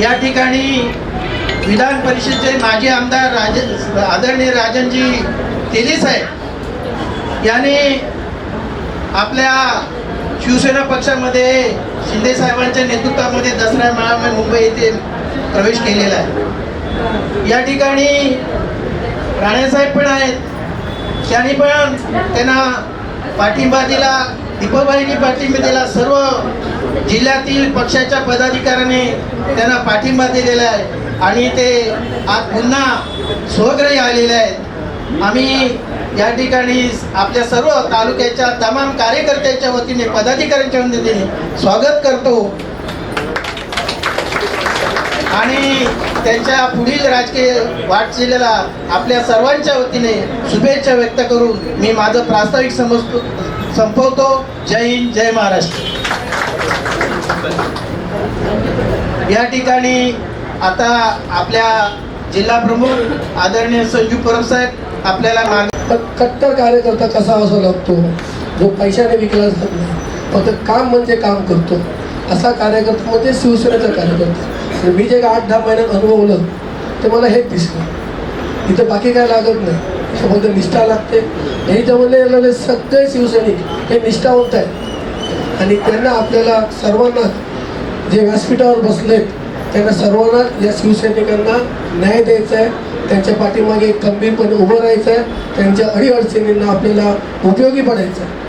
या ठिकाणी विधान परिषदेचे माजी आमदार राज आदरणीय राजनजी तेली साहेब यांनी आपल्या शिवसेना पक्षामध्ये शिंदे साहेबांच्या नेतृत्वामध्ये दसरा मेळावा मुंबई येथे प्रवेश केलेला आहे. या ठिकाणी राणेसाहेब पण आहेत. त्यांनी पण त्यांना पाठिंबा दिला. दीपाबाईंनी पाठिंबा दिला. सर्व जिल्ह्यातील पक्षाच्या पदाधिकाऱ्यांनी त्यांना पाठिंबा दिलेला आहे. आणि ते आज पुन्हा स्वग्रही आलेले आहेत. आम्ही या ठिकाणी आपल्या सर्व तालुक्याच्या तमाम कार्यकर्त्यांच्या वतीने पदाधिकाऱ्यांच्या वतीने स्वागत करतो. आणि त्यांच्या पुढील राजकीय वाटचालीला आपल्या सर्वांच्या वतीने शुभेच्छा व्यक्त करून मी माझं प्रास्ताविक समजतो. संपवतो. जय हिंद जय महाराष्ट्र. या ठिकाणी आता आपल्या जिल्हा प्रमुख आदरणीय संजू परब साहेब आपल्याला मार्ग कट्टर कार्यकर्ता कसा असा लागतो? जो पैशाने विकला जात नाही फक्त काम म्हणजे काम करतो. असा कार्यकर्ता म्हणजे शिवसेनेचा कार्यकर्ता. मी जे आठ दहा महिन्यात अनुभवलं ते मला हेच दिसलं. इथं बाकी काय लागत नाही. फक्त निष्ठा लागते. हे जवळले येणारे सगळे शिवसैनिक हे निष्ठावंत आहेत. आणि त्यांना आपल्याला सर्वांना जे व्यासपीठावर बसलेत त्यांना सर्वांना या शिवसैनिकांना न्याय द्यायचा आहे. त्यांच्या पाठीमागे खंबीरपणे उभं राहायचं आहे. त्यांच्या अडीअडचणींना आपल्याला उपयोगी पडायचं आहे.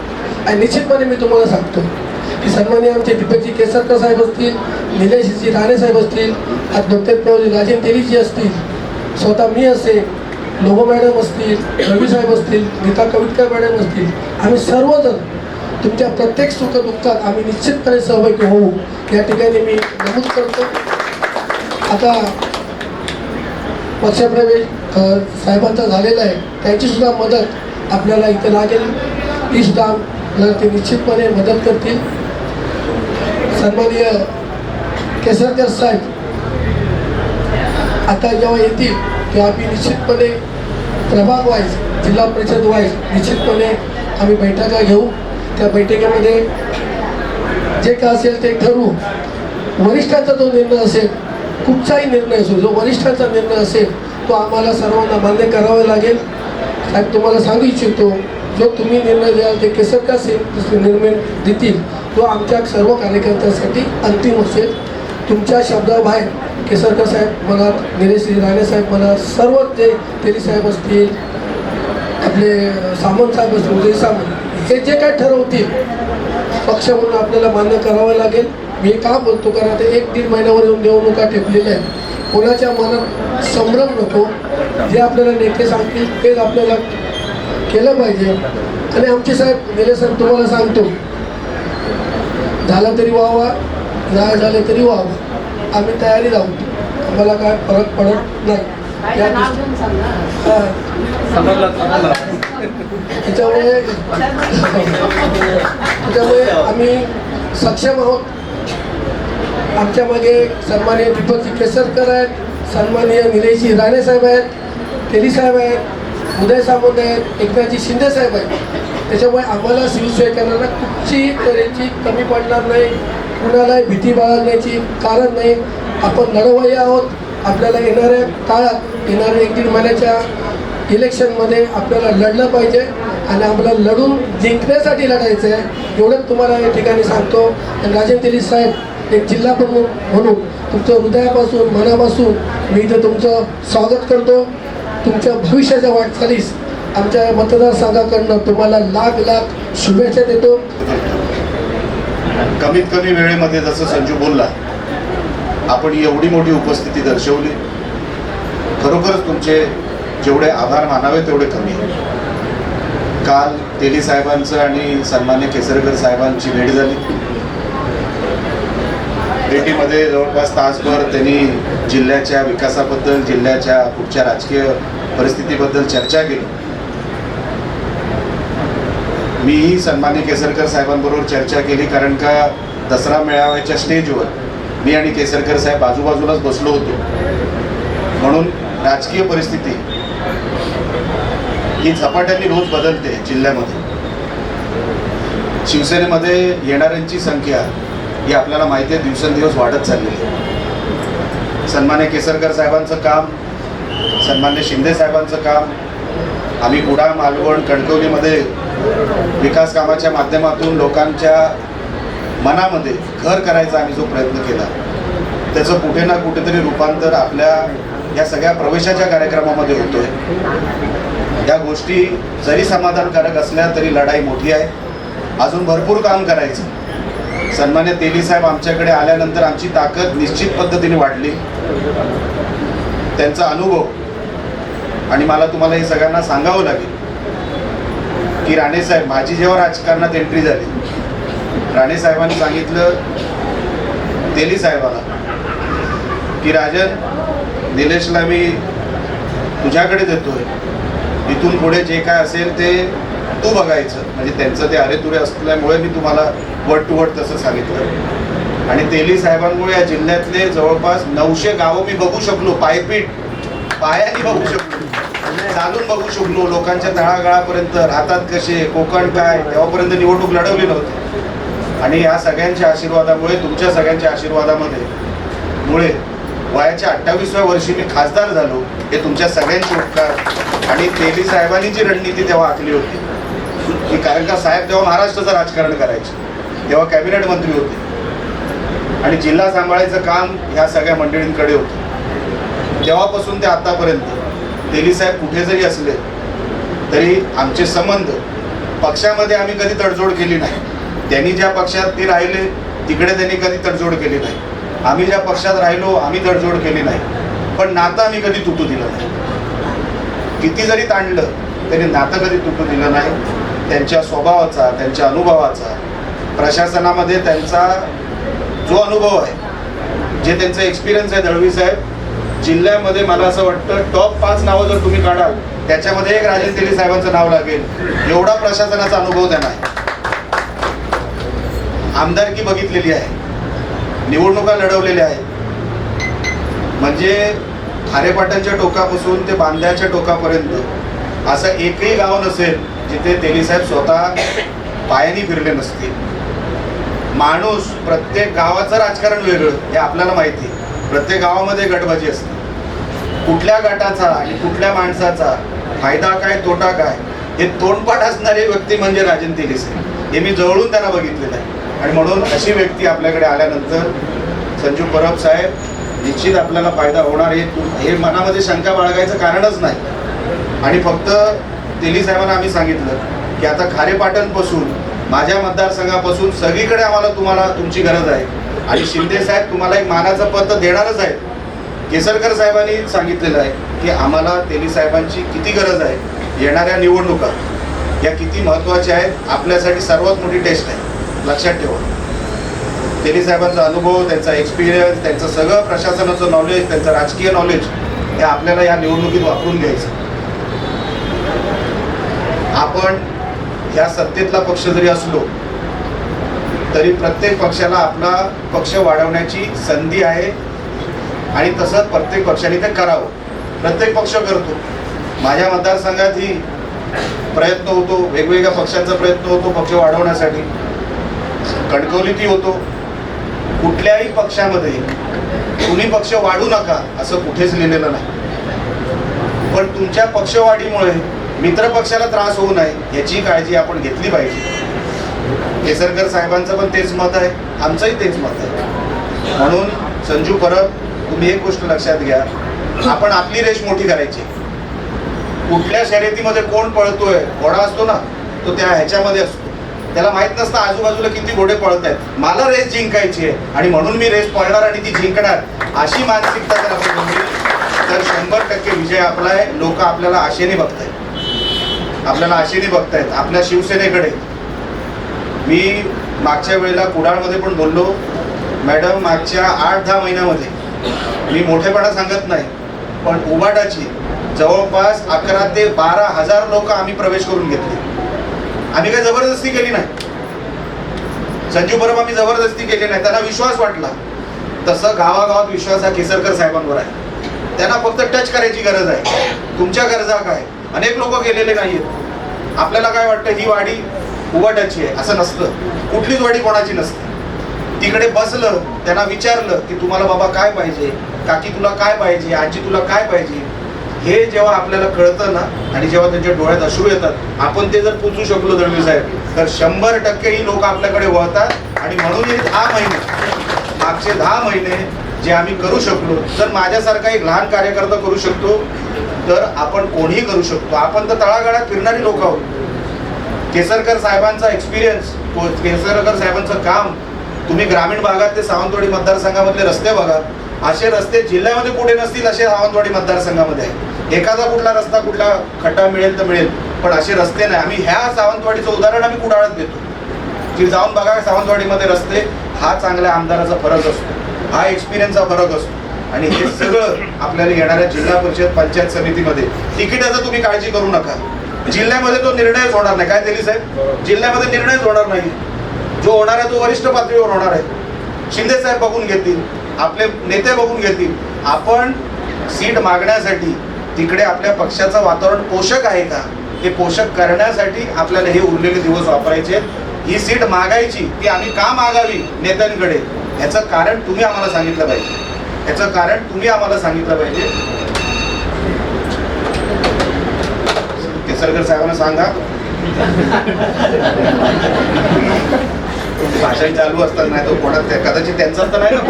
आणि निश्चितपणे मी तुम्हाला सांगतो की सन्मान्य आमचे दीपकजी केसरकर साहेब असतील निलेशजी राणे साहेब असतील आज डॉक्टर राजेंद्र तेलीजी असतील स्वतः मी असेल नोबा मॅडम असतील रवी साहेब असतील गीता कविता मॅडम असतील आम्ही सर्वजण तुमच्या प्रत्येक सुख दुःखात आम्ही निश्चितपणे सहभागी होऊ. या ठिकाणी मी नमूद करतो. आता पक्षप्रवेश साहेबांचा झालेला आहे. त्यांची सुद्धा मदत आपल्याला इथे लागेल. ती सुद्धा ते निश्चितपणे मदत करतील. सन्माननीय केसरकर साहेब आता जेव्हा येतील की आम्ही निश्चितपणे प्रभाग वाईज जिल्हा परिषद वाईज निश्चितपणे आम्ही बैठका घेऊ. त्या बैठकीमध्ये जे काय असेल ते ठरवू. वरिष्ठाचा जो निर्णय असेल कुठचाही निर्णय असो जो वरिष्ठाचा निर्णय असेल तो आम्हाला सर्वांना मान्य करावा लागेल. साहेब तुम्हाला सांगू इच्छितो जो तुम्ही निर्णय द्याल ते केसरका से निर्णय देतील? तो आमच्या सर्व कार्यकर्त्यांसाठी अंतिम असेल. तुमच्या शब्दाबाहेर केसरकर साहेब म्हणा निलेश राणे साहेब म्हणा सर्व जे तेली साहेब असतील आपले सामंत साहेब असतील उदय सामंत हे जे काय ठरवतील पक्ष म्हणून आपल्याला मान्य करावं लागेल. मी का बोलतो कारण आता एक दीड महिन्यावर येऊन निवडणुका ठेपलेल्या आहेत. कोणाच्या मनात संभ्रम नको जे आपल्याला नेते सांगतील तेच आपल्याला केलं पाहिजे. आणि आमचे साहेब गेले साहेब तुम्हाला सांगतो झालं तरी व्हावा नाही झालं तरी व्हावं. आम्ही तयारी राहू आम्हाला काय फरक पडत नाही. त्याच्यामुळे त्याच्यामुळे आम्ही सक्षम आहोत. आमच्या मागे सन्माननीय दीपकजी केसरकर आहेत सन्माननीय निलेशजी राणे साहेब आहेत तेली साहेब आहेत उदय सामंत आहेत एकनाथजी शिंदे साहेब आहेत. त्याच्यामुळे आम्हाला शिवसैनिकांना कुठची तऱ्हेची कमी पडणार नाही. कुणालाही भीती बाळगण्याची कारण नाही. आपण लढवय्ये आहोत. आपल्याला येणाऱ्या काळात येणाऱ्या एक दीड महिन्याच्या इलेक्शनमध्ये आपल्याला लढलं पाहिजे आणि आपल्याला लढून जिंकण्यासाठी लढायचं आहे एवढंच तुम्हाला या ठिकाणी सांगतो. आणि राजेंद्र तेली साहेब एक जिल्हा प्रमुख म्हणून तुमचं हृदयापासून मनापासून मी इथं तुमचं स्वागत करतो. तुमच्या भविष्याच्या वाटचालीस आमच्या मतदारसंघाकडनं तुम्हाला लाख लाख शुभेच्छा देतो. कमीत कमी वेळेमध्ये जसं संजू बोलला आपण एवढी मोठी उपस्थिती दर्शवली. खरोखरच तुमचे जेवढे आभार मानावे तेवढे कमी काल तेली साहेबांचं आणि सन्मान्य केसरकर साहेबांची भेट झाली. भेटीमध्ये जवळपास तासभर त्यांनी जिल्ह्याच्या विकासाबद्दल जिल्ह्याच्या पुढच्या राजकीय परिस्थितीबद्दल चर्चा केली. मीही सन्मान्य केसरकर साहेबांबरोबर चर्चा केली कारण का दसरा मेळाव्याच्या स्टेजवर मी आणि केसरकर साहेब आजूबाजूलाच बसलो होतो. म्हणून राजकीय परिस्थिती ही झपाट्याने रोज बदलते जिल्ह्यामध्ये. शिवसेनेमध्ये येणाऱ्यांची संख्या ही आपल्याला माहिती आहे दिवसेंदिवस वाढत चाललेली आहे. सन्मान्य केसरकर साहेबांचं काम सन्मान्य शिंदे साहेबांचं काम आम्ही कुडाळ मालवण कणकवलीमध्ये विकास कामाच्या माध्यमातून लोकांच्या मनामध्ये घर करायचा आम्ही जो प्रयत्न केला त्याचं कुठे ना कुठेतरी रूपांतर आपल्या या सगळ्या प्रवेशाच्या कार्यक्रमामध्ये होतोय. या गोष्टी जरी समाधानकारक असल्या तरी लढाई मोठी आहे. अजून भरपूर काम करायचं. सन्मान्य तेली साहेब आमच्याकडे आल्यानंतर आमची ताकद निश्चित पद्धतीने वाढली. त्यांचा अनुभव. आणि मला तुम्हाला हे सगळ्यांना सांगावं लागेल. की राणे साहेब माझी जेव्हा राजकारणात एंट्री झाली राणे साहेबांनी सांगितलं तेली साहेबाला की राजन निलेशला मी तुझ्याकडे देतोय. इथून पुढे जे काय असेल ते तू बघायचं. म्हणजे त्यांचं ते अरेतुरे असल्यामुळे मी तुम्हाला वट टू वट तसं सांगितलं. आणि तेली साहेबांमुळे या जिल्ह्यातले जवळपास नऊशे गावं मी बघू शकलो पायपीट पायाने बघू शकलो. म्हणजे जाणून बघू शकलो लोकांच्या तळागाळापर्यंत राहतात कसे कोकण काय तेव्हापर्यंत निवडणूक लढवली नव्हती. आणि या सगळ्यांच्या आशीर्वादामुळे तुमच्या सगळ्यांच्या आशीर्वादामध्ये मुळे वयाच्या अठ्ठावीसव्या वर्षी मी खासदार झालो हे तुमच्या सगळ्यांचे उपकार. आणि तेली साहेबांनी जी रणनीती तेव्हा आखली होती की कारण का साहेब तेव्हा महाराष्ट्राचं राजकारण करायचे तेव्हा कॅबिनेट मंत्री होते. आणि जिल्हा सांभाळायचं काम ह्या सगळ्या मंडळींकडे होतं. तेव्हापासून ते आतापर्यंत तेली साहेब कुठे जरी असले तरी आमचे संबंध पक्षामध्ये आम्ही कधी तडजोड केली नाही. त्यांनी ज्या पक्षात ते राहिले तिकडे त्यांनी कधी तडजोड केली नाही. आम्ही ज्या पक्षात राहिलो आम्ही तडजोड केली नाही. पण नातं आम्ही कधी तुटू दिलं नाही. किती जरी ताणलं तरी नातं कधी तुटू दिलं नाही. त्यांच्या स्वभावाचा त्यांच्या अनुभवाचा प्रशासनामध्ये त्यांचा जो अनुभव आहे जे त्यांचा एक्सपिरियन्स आहे दळवी साहेब जिल्ह्यामध्ये मला असं वाटतं टॉप पाच नावं जर तुम्ही काढाल त्याच्यामध्ये एक राजन तेली साहेबांचं नाव लागेल. एवढा प्रशासनाचा अनुभव त्यांना आहे. आमदारकी बघितलेली आहे. निवडणुका लढवलेल्या आहेत. म्हणजे खारेपाटणच्या टोकापासून ते बांध्याच्या टोकापर्यंत असं एकही गाव नसेल जिथे तेलीसाहेब स्वतः पायानी फिरले नसतील. माणूस प्रत्येक गावाचं राजकारण वेगळं हे आपल्याला माहिती आहे. प्रत्येक गावामध्ये गटबाजी असते. कुठल्या गटाचा आणि कुठल्या माणसाचा फायदा काय तोटा काय हे तोंडपाठ असणारी व्यक्ती म्हणजे राजन तेलिसे हे मी जवळून त्यांना बघितलेलं आहे. आणि म्हणून अशी व्यक्ती आपल्याकडे आल्यानंतर संजू परब साहेब निश्चित आपल्याला फायदा होणार हे हे मनामध्ये शंका बाळगायचं कारणच नाही. आणि फक्त तेली साहेबांना आम्ही सांगितलं की आता खारेपाटणपासून माझ्या मतदारसंघापासून सगळीकडे आम्हाला तुम्हाला तुमची गरज आहे. आणि शिंदे साहेब तुम्हाला एक मानाचं पद देणारच आहे केसरकर साहेबांनी सांगितलेलं आहे की आम्हाला तेली साहेबांची किती गरज आहे येणाऱ्या निवडणुका. या किती महत्त्वाच्या आहेत आपल्यासाठी सर्वात मोठी टेस्ट आहे. लक्षात ठेवा. तेली साहेबांचा अनुभव त्यांचा एक्सपिरियन्स त्यांचं सगळं प्रशासनाचं नॉलेज त्यांचं राजकीय नॉलेज हे आपल्याला या निवडणुकीत वापरून घ्यायचं. आपण ह्या सत्तेतला पक्ष जरी असलो तरी प्रत्येक पक्षाला आपला पक्ष वाढवण्याची संधी आहे. आणि तसंच प्रत्येक पक्षाने ते करावं. प्रत्येक पक्ष करतो. माझ्या मतदारसंघातही प्रयत्न होतो. वेगवेगळ्या पक्षांचा प्रयत्न होतो पक्ष वाढवण्यासाठी. कणकवलीतही होतो. कुठल्याही पक्षामध्ये तुम्ही पक्ष वाढू नका असं कुठेच लिहिलेलं नाही. पण तुमच्या पक्षवाढीमुळे मित्रपक्षाला त्रास होऊ नये याची काळजी आपण घेतली पाहिजे. केसरकर साहेबांचं पण तेच मत आहे आमचंही तेच मत आहे. म्हणून संजू परब तुम्ही एक गोष्ट लक्षात घ्या आपण आपली रेस मोठी करायची. कुठल्या शर्यतीमध्ये कोण पळतोय घोडा असतो ना तो त्या ह्याच्यामध्ये असतो. त्याला माहीत नसतं आजूबाजूला किती घोडे पळत आहेत. मला रेस जिंकायची आहे आणि म्हणून मी रेस पळणार आणि ती जिंकणार अशी मानसिकता जर आपण तर शंभर टक्के विजय आपला आहे. लोक आपल्याला आशेने बघतायत. आपल्याला आशेने बघतायत. आपल्या शिवसेनेकडे मी मागच्या वेळेला कुडाळमध्ये पण बोललो. मॅडम मागच्या आठ दहा महिन्यामध्ये. मी मोठेपणा सांगत नाही पण उबाटाची जवळपास अकरा ते बारा हजार लोक आम्ही प्रवेश करून घेतले. आम्ही काही जबरदस्ती केली नाही. संजू परब आम्ही जबरदस्ती केली नाही. त्यांना विश्वास वाटला. तसं गावागावात विश्वास हा केसरकर साहेबांवर आहे. त्यांना फक्त टच करायची गरज आहे. तुमच्या गरजा काय? अनेक लोक गेलेले नाहीयेत. आपल्याला काय वाटतं ही वाढी उबाटाची आहे असं नसतं. कुठलीच वाडी कोणाची नसते. तिकडे बसलं त्यांना विचारलं की तुम्हाला बाबा काय पाहिजे? काकी तुला काय पाहिजे? आजी तुला काय पाहिजे? हे जेव्हा आपल्याला कळतं ना आणि जेव्हा त्यांच्या डोळ्यात अश्रू येतात आपण ते जर पोचू शकलो दळवी साहेब तर शंभर टक्के ही लोक आपल्याकडे वळतात आणि म्हणून हे दहा महिने मागचे दहा महिने जे आम्ही करू शकलो जर माझ्यासारखा एक लहान कार्यकर्ता करू शकतो तर आपण कोणीही करू शकतो. आपण तर तळागाळात फिरणारी लोक आहोत. केसरकर साहेबांचा एक्सपिरियन्स केसरकर साहेबांचं काम तुम्ही ग्रामीण भागात ते सावंतवाडी मतदारसंघामधले रस्ते बघा. असे रस्ते जिल्ह्यामध्ये कुठे नसतील असे सावंतवाडी मतदारसंघामध्ये आहे. एखादा कुठला रस्ता कुठला खड्डा मिळेल तर मिळेल पण असे रस्ते नाही. आम्ही ह्या सावंतवाडीचं उदाहरण आम्ही कुडाळत देतो की जाऊन बघा सावंतवाडीमध्ये रस्ते हा चांगल्या आमदाराचा फरक असतो. हा एक्सपिरियन्सचा फरक असतो. आणि हे सगळं आपल्याला येणाऱ्या जिल्हा परिषद पंचायत समितीमध्ये तिकिटाचं तुम्ही काळजी करू नका. जिल्ह्यामध्ये तो निर्णयच होणार नाही. काय दिली साहेब? जिल्ह्यामध्ये निर्णयच होणार नाही. जो होणार आहे तो वरिष्ठ पातळीवर होणार आहे. शिंदे साहेब बघून घेतील. आपले नेते बघून घेतील. आपण सीट मागण्यासाठी तिकडे आपल्या पक्षाचं वातावरण पोषक आहे का? हे पोषक करण्यासाठी आपल्याला हे उरलेले दिवस वापरायचे. ही सीट मागायची ती आम्ही का मागावी नेत्यांकडे? ह्याचं कारण तुम्ही आम्हाला सांगितलं पाहिजे. ह्याचं कारण तुम्ही आम्हाला सांगितलं पाहिजे. केसरकर साहेबांना सांगा. भाषण चालू असताना नाही तो कोणा त्या- कदाचित त्यांचं तर नाही ना?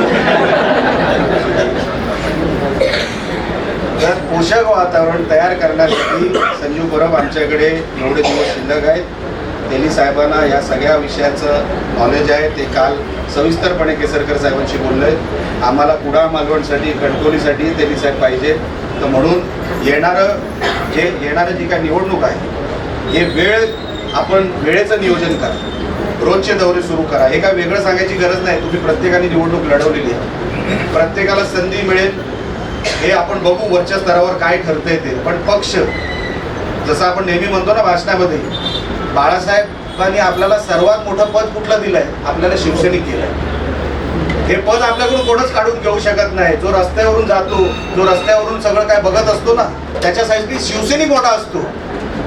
तर पोषक वातावरण तयार करण्यासाठी संजीव परब आमच्याकडे एवढे दिवस शिल्लक आहेत. तेली साहेबांना या सगळ्या विषयाचं नॉलेज आहे. ते काल सविस्तरपणे केसरकर साहेबांशी बोलले. आम्हाला कुडाळ मालवणसाठी कणकोलीसाठी तेली साहेब पाहिजे. तर म्हणून येणारं जे येणारं जी काय निवडणूक आहे हे वेळ आपण वेळेचं नियोजन करा. रोजचे दौरे सुरू करा. हे काय वेगळं सांगायची गरज नाही. तुम्ही प्रत्येकाने निवडणूक लढवलेली आहे. प्रत्येकाला संधी मिळेल. हे आपण बघू वरच्या स्तरावर काय ठरतंय ते. पण पक्ष जसं आपण नेहमी म्हणतो ना भाषणामध्ये बाळासाहेबांनी आपल्याला सर्वात मोठं पद कुठलं दिलंय? आपल्याला शिवसैनिक केलंय. हे पद आपल्याकडून कोणच काढून घेऊ शकत नाही. जो रस्त्यावरून जातो जो रस्त्यावरून सगळं काय बघत असतो ना त्याच्यासाठी शिवसैनिक मोठा असतो.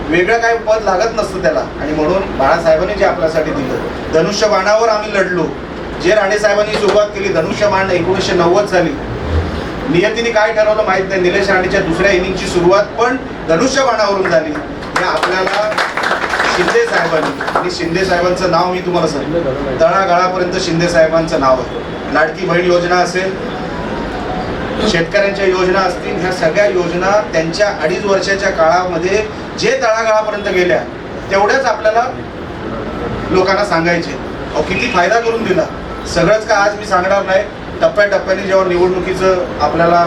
वेगळं काय पद लागत नसतं त्याला. आणि म्हणून बाळासाहेबांनी जे आपल्यासाठी दिलं. धनुष्यबाणावर आम्ही लढलो. जे राणे साहेबांनी सुरुवात केली धनुष्यबाण एकोणीसशे नव्वद साली. नियतीने काय ठरवलं माहीत नाही. निलेश राणेच्या दुसऱ्या इनिंगची सुरुवात पण धनुष्यबाणावरून झाली. हे आपल्याला शिंदे साहेबांनी आणि शिंदे साहेबांचं नाव मी तुम्हाला सांगतो. तळागाळापर्यंत शिंदे साहेबांचं नाव आहे. लाडकी बहीण योजना असेल शेतकऱ्यांच्या योजना असतील ह्या सगळ्या योजना त्यांच्या अडीच वर्षाच्या काळामध्ये जे तळागाळापर्यंत गेल्या तेवढ्याच आपल्याला लोकांना सांगायचे. अहो किती फायदा करून दिला. सगळंच का आज मी सांगणार नाही. टप्प्याटप्प्याने जेव्हा निवडणुकीचं आपल्याला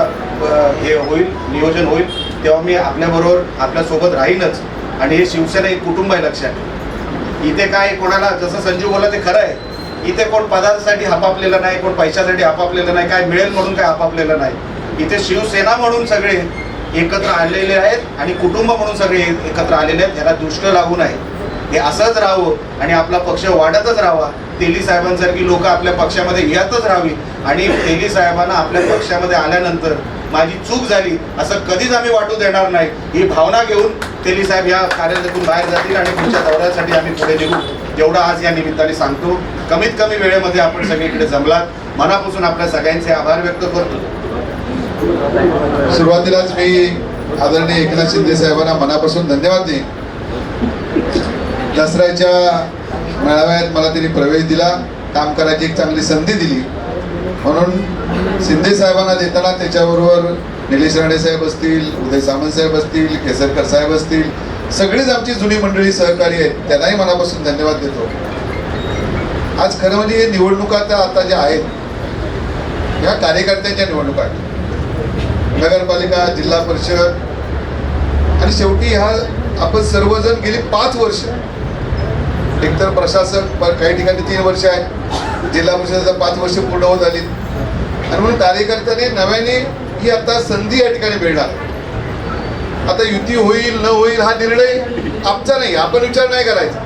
हे होईल नियोजन होईल तेव्हा मी आपल्याबरोबर आपल्यासोबत राहीनच आणि हे शिवसेना एक कुटुंब आहे लक्षात. इथे काय कोणाला जसं संजीव बोला ते खरं आहे. इथे कोण पदासाठी हपापलेलं नाही कोण पैशासाठी हपापलेलं नाही काय मिळेल म्हणून काय हपापलेलं नाही. इथे शिवसेना म्हणून सगळे एकत्र आलेले आहेत आणि कुटुंब म्हणून सगळे एकत्र आलेले आहेत याला दुष्ट लागू नये. हे असंच राहावं आणि आपला पक्ष वाढतच राहावा. तेली साहेबांसारखी लोक आपल्या पक्षामध्ये येतच राहावी. आणि तेली साहेबांना आपल्या पक्षामध्ये आल्यानंतर माझी चूक झाली असं कधीच आम्ही वाटू देणार नाही. ही भावना घेऊन तेली साहेब या कार्यालयातून बाहेर जातील आणि पुढच्या दौऱ्यासाठी आम्ही पुढे निघू. एवढं आज या निमित्ताने सांगतो कमीत कमी वेळेमध्ये आपण सगळीकडे जमलात. मनापासून आपल्या सगळ्यांचे आभार व्यक्त करतो. सुरुवातीलाच मी आदरणीय एकनाथ शिंदे साहेबांना मनापासून धन्यवाद देईन. दसऱ्याच्या मेळाव्यात मला त्यांनी प्रवेश दिला काम करायची एक चांगली संधी दिली. म्हणून शिंदे साहेबांना देताना त्याच्याबरोबर निलेश राणे साहेब असतील उदय सामंत साहेब असतील केसरकर साहेब असतील सगळीच आमची जुनी मंडळी सहकारी आहेत त्यांनाही मनापासून धन्यवाद देतो. आज खरं म्हणजे हे निवडणुका त्या आता ज्या आहेत ह्या कार्यकर्त्यांच्या निवडणुका आहेत. नगरपालिका जिल्हा परिषद आणि शेवटी ह्या आपण सर्वजण गेली पाच वर्ष. एकतर प्रशासक काही ठिकाणी तीन वर्ष आहे. जिल्हा परिषदेचा पाच वर्ष पूर्ण होत आली. आणि म्हणून कार्यकर्त्यांनी नव्याने ही आता संधी या ठिकाणी मिळणार. आता युती होईल न होईल हा निर्णय आमचा नाही आपण विचार नाही करायचा.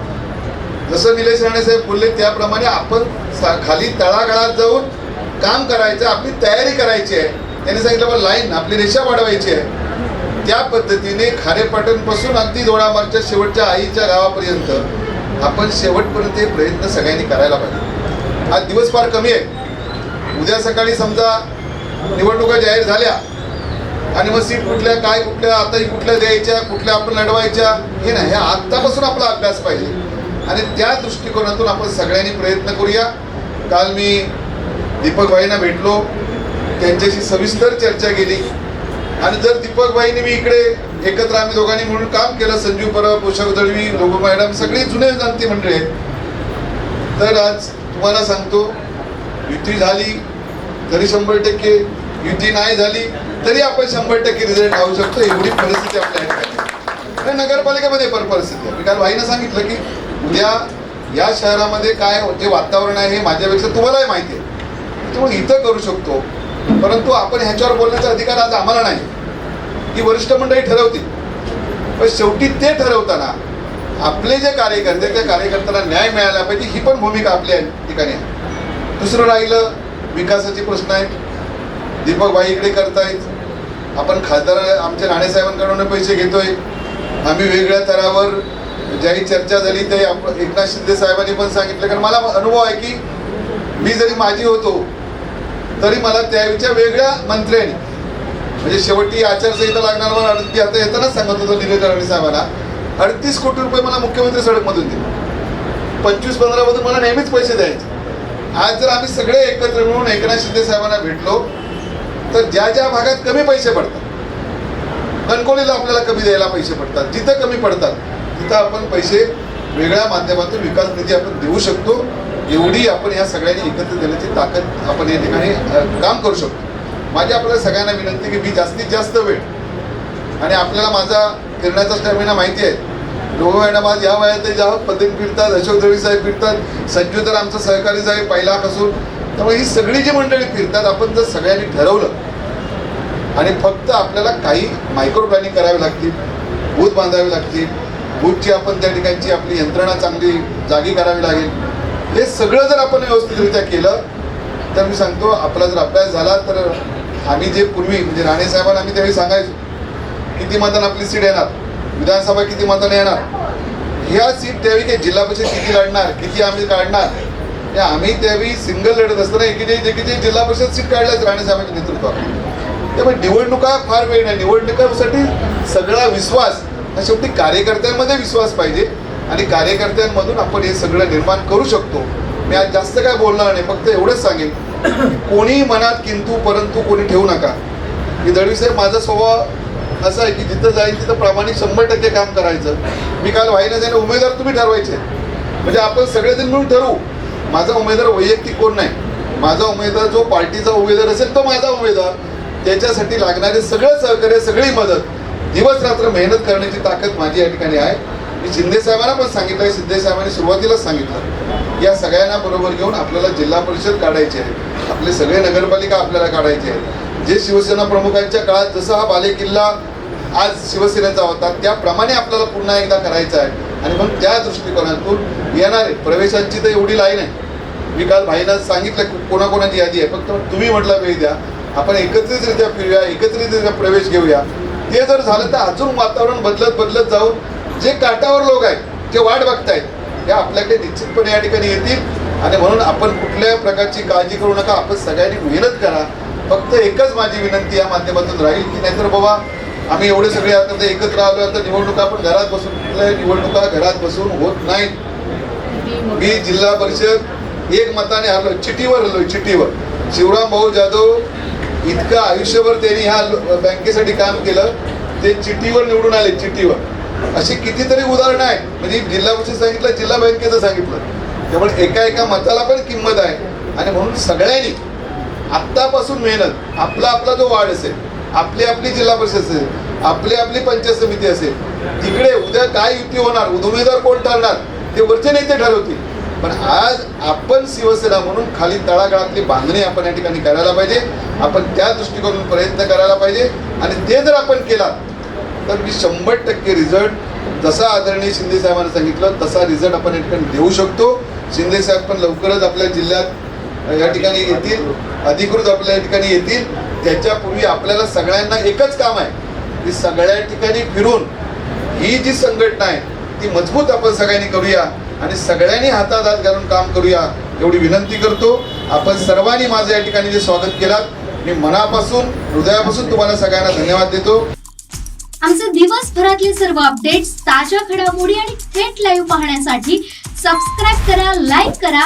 जसं निलेश राणे साहेब बोलले त्याप्रमाणे आपण सा- खाली तळागाळात जाऊन काम करायचं आपली तयारी करायची आहे. त्यांनी सांगितलं मला लाईन आपली रेषा वाढवायची आहे. त्या पद्धतीने खारेपाटणपासून अगदी दोडामागच्या शेवटच्या आईच्या गावापर्यंत आपण शेवटपर्यंत हे प्रयत्न सगळ्यांनी करायला पाहिजे. आज दिवस फार कमी आहे. उद्या सकाळी समजा निवडणुका जाहीर झाल्या आणि मग सीट कुठल्या काय कुठल्या आताही कुठल्या द्यायच्या कुठल्या आपण लढवायच्या हे नाही हे आत्तापासून आपला अभ्यास पाहिजे. आणि त्या दृष्टिकोनातून आपण सगळ्यांनी प्रयत्न करूया. काल मी दीपक भाईंना भेटलो. त्यांच्याशी सविस्तर चर्चा केली. आणि जर दीपक भाईंनी मी इकडे एकत्र आम्ही दोघांनी म्हणून काम केलं संजीव परब पोषक दळवी लोगो मॅडम सगळे जुने जाणते मंडळी आहेत. तर आज तुम्हाला सांगतो युती झाली तरी शंभर टक्के. युती नाही झाली तरी आपण शंभर टक्के रिझल्ट लावू शकतो. एवढी परिस्थिती आपल्या ठिकाणी आहे. नगरपालिकेमध्ये पण परिस्थिती आहे. मी काल भाईनं सांगितलं की उद्या या शहरामध्ये काय जे वातावरण आहे हे माझ्यापेक्षा तुम्हालाही माहिती आहे. त्यामुळे इथं करू शकतो. परंतु आपण ह्याच्यावर बोलण्याचा अधिकार आज आम्हाला नाही. ही वरिष्ठ मंडळी ठरवतील. पण शेवटी ते ठरवताना आपले जे कार्यकर्ते त्या कार्यकर्त्यांना न्याय मिळाला पाहिजे ही पण भूमिका आपल्या ठिकाणी आहे. दुसरं राहिलं विकासाचे प्रश्न आहेत. दीपक भाई इकडे करतायत. आपण खासदार आमच्या राणेसाहेबांकडून पैसे घेतोय. आम्ही वेगळ्या तरावर ज्याही चर्चा झाली ते आपण एकनाथ शिंदे साहेबांनी पण सांगितलं. कारण मला अनुभव आहे की मी जरी माझी होतो तरी मला त्यावेळच्या वेगळ्या मंत्र्यांनी म्हणजे शेवटी आचारसंहिता लागणार मला अडती आता येतानाच सांगत होतो निलेश राणे साहेबांना अडतीस कोटी रुपये मला मुख्यमंत्री सडकमधून दिले. पंचवीस पंधरामधून मला नेहमीच पैसे द्यायचे. आज जर आम्ही सगळे एकत्र मिळून एकनाथ शिंदे साहेबांना भेटलो तर ज्या ज्या भागात कमी पैसे पडतात कणकोलीला आपल्याला कमी द्यायला पैसे पडतात जिथं कमी पडतात तिथं आपण पैसे वेगळ्या माध्यमातून विकास निधी आपण देऊ शकतो. एवढी आपण ह्या सगळ्यांनी एकत्र देण्याची ताकद आपण या ठिकाणी काम करू शकतो. माझी आपल्याला सगळ्यांना विनंती की मी जास्तीत जास्त वेळ आणि आपल्याला माझा फिरण्याचा स्टॅमिना माहिती आहे. दोघं मॅडम आज या वयात ज्या पद्धतीने फिरतात अशोक दळवी साहेब फिरतात संजू तर आमचं सहकारी साहेब पहिल्यापासून त्यामुळे ही सगळी जी मंडळी फिरतात आपण जर सगळ्यांनी ठरवलं आणि फक्त आपल्याला काही मायक्रो प्लॅनिंग करावी लागतील बूथ बांधावी लागतील बूथची आपण त्या ठिकाणची आपली यंत्रणा चांगली जागी करावी लागेल हे सगळं जर आपण व्यवस्थितरित्या केलं तर मी सांगतो आपला जर अभ्यास झाला तर आम्ही जे पूर्वी म्हणजे राणे साहेबांना आम्ही त्यावेळी सांगायचो किती मतदान आपली सीट येणार? विधानसभा किती मताने येणार? ह्या सीट त्यावेळी काही जिल्हा परिषद किती लढणार? किती आम्ही काढणार? आम्ही त्यावेळी सिंगल लढत असताना एकेचाळीस एकेचाळीस जिल्हा परिषद सीट काढल्याच राणेसाहेबांच्या नेतृत्वात त्यामुळे निवडणुका फार वेळ नाही. निवडणुकांसाठी सगळा विश्वास हा शेवटी कार्यकर्त्यांमध्ये विश्वास पाहिजे आणि कार्यकर्त्यांमधून आपण हे सगळं निर्माण करू शकतो. मी आज जास्त काय बोलणार नाही फक्त एवढंच सांगेन कोणी मनात किंतु परंतु कोणी ठेवू नका. की दळवी साहेब माझा स्वभाव असा आहे की जिथं जाईल तिथं प्रामाणिक शंभर टक्के काम करायचं. मी काल व्हायला जाईन उमेदवार तुम्ही ठरवायचे. म्हणजे आपण सगळेजण मिळून ठरवू. माझा उमेदवार वैयक्तिक कोण नाही? माझा उमेदवार जो पार्टीचा उमेदवार असेल तो माझा उमेदवार. त्याच्यासाठी लागणारे सगळं सहकार्य सगळी मदत दिवस रात्र मेहनत करण्याची ताकद माझी या ठिकाणी आहे. मी शिंदे साहेबांना पण सांगितलं शिंदे साहेबांनी सुरुवातीलाच सांगितलं. या सगळ्यांना बरोबर घेऊन आपल्याला जिल्हा परिषद काढायची आहे. आपले सगळे नगरपालिका आपल्याला काढायचे आहे. जे शिवसेना प्रमुखांच्या काळात जसा हा बालेकिल्ला आज शिवसेनेचा होता त्याप्रमाणे आपल्याला पुन्हा एकदा करायचा आहे. आणि मग त्या दृष्टिकोनातून येणारे प्रवेशांची तर एवढी लाईन आहे. मी काल भाईला सांगितलं की कोणाकोणाची यादी आहे. फक्त तुम्ही म्हटला वेळ द्या. आपण एकत्रितरित्या फिरूया एकत्रितरित्या प्रवेश घेऊया. ते जर झालं तर अजून वातावरण बदलत बदलत जाऊन जे काटावर लोक आहेत जे वाट बघतायत ते आपल्याकडे निश्चितपणे या ठिकाणी येतील. आणि म्हणून आपण कुठल्याही प्रकारची काळजी करू नका. आपण सगळ्यांनी मेहनत करा. फक्त एकच माझी विनंती या माध्यमातून राहील की नाहीतर बाबा आम्ही एवढे सगळे आता एकत्र आलो आता निवडणुका आपण घरात बसून निवडणुका घरात बसून होत नाहीत. मी जिल्हा परिषद एक मताने हरलो चिठीवर हरलोय चिठीवर शिवराम भाऊ जाधव इतकं आयुष्यभर त्यांनी ह्या बँकेसाठी काम केलं ते चिठीवर निवडून आले चिठीवर अशी कितीतरी उदाहरणं आहेत. म्हणजे जिल्हा परिषद सांगितलं जिल्हा बँकेचं सांगितलं. त्यामुळे एका एका मताला पण किंमत आहे. आणि म्हणून सगळ्यांनी आत्तापासून मेहनत आपला आपला जो वाढ असेल आपली आपली जिल्हा परिषद असेल आपली आपली पंचायत समिती असेल तिकडे उद्या काय युती होणार उमेदवार कोण ठरणार ते वरचे नेते ठरवतील. पण आज आपण शिवसेना म्हणून खाली तळागाळातली बांधणी आपण या ठिकाणी करायला पाहिजे. आपण त्या दृष्टिकोनातून प्रयत्न करायला पाहिजे. आणि ते जर आपण केला तर मी शंभर टक्के रिझल्ट जसा आदरणीय शिंदे साहेबांना सांगितलं तसा रिझल्ट आपण या ठिकाणी देऊ शकतो. शिंदे साहेब पण लवकरच आपल्या जिल्ह्यात या ठिकाणी येतील अधिकृत आपल्या या ठिकाणी येतील. त्याच्यापूर्वी आपल्याला सगळ्यांना एकच काम आहे की सगळ्या ठिकाणी फिरून ही जी संघटना आहे ती मजबूत आपण सगळ्यांनी करूया आणि सगळ्यांनी हातात हात घालून काम करूया एवढी विनंती करतो. आपण सर्वांनी माझं या ठिकाणी जे स्वागत केलात मी मनापासून हृदयापासून तुम्हाला सगळ्यांना धन्यवाद देतो. आमचे दिवसभरातले सर्व अपडेट्स ताज्या घडामोडी आणि थेट लाईव्ह पाहण्यासाठी सबस्क्राईब करा लाईक करा